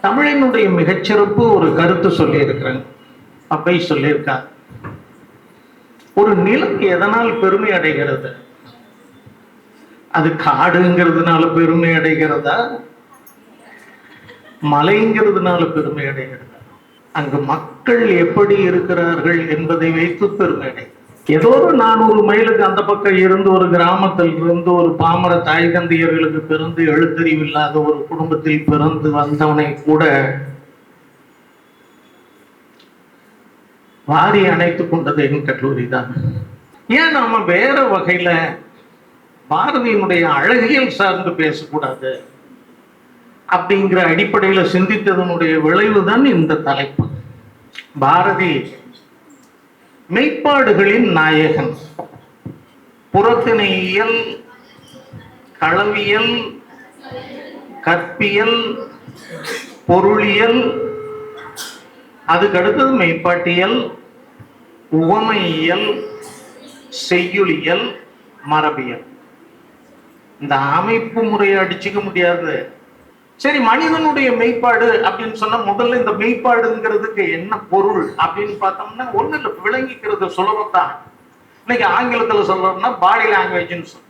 தமிழினுடைய மிகச்சிறப்பு ஒரு கருத்து சொல்லியிருக்கிறேன். அப்பை சொல்லியிருக்காங்க ஒரு நிலம் எதனால் பெருமை அடைகிறது? அது காடுங்கிறதுனால பெருமை அடைகிறதா? மலைங்கிறதுனால பெருமை அடைகிறதா? அங்கு மக்கள் எப்படி இருக்கிறார்கள் என்பதை வைத்து பெருமை அடைகிறது ஏதோ ஒரு நானூறு மைலுக்கு அந்த பக்கம் இருந்து ஒரு கிராமத்தில் இருந்து ஒரு பாமர தாய் தந்தையர்களுக்கு பிறந்து எழுத்தறிவில்லாத ஒரு குடும்பத்தில் பிறந்து வந்தவனை கூட வாரி அணைத்துக் கொண்டது என் கல்லூரி தான் ஏன் நாம வேற வகையில பாரதியினுடைய அழகியல் சார்ந்து பேசக்கூடாது? அப்படிங்கிற அடிப்படையில சிந்தித்ததனுடைய விளைவுதான் இந்த தலைப்பு. பாரதி மெய்ப்பாடுகளின் நாயகன். புறத்திணையியல் களவியல் கற்பியல் பொருளியல் அதுக்கு அடுத்தது மெய்ப்பாட்டியல் உவமையியல் செய்யுளியல் மரபியல். இந்த அமைப்பு முறையை அடிச்சுக்க முடியாது. சரி மனிதனுடைய மெய்ப்பாடு அப்படின்னு சொன்னா முதல்ல இந்த மெய்ப்பாடுங்கிறதுக்கு என்ன பொருள் அப்படின்னு பார்த்தோம்னா ஒண்ணு இல்லை விளங்கிக்கிறது சுலபத்தான் இன்னைக்கு ஆங்கிலத்துல சொல்றோம்னா பாடி லாங்குவேஜ்னு சொல்றோம்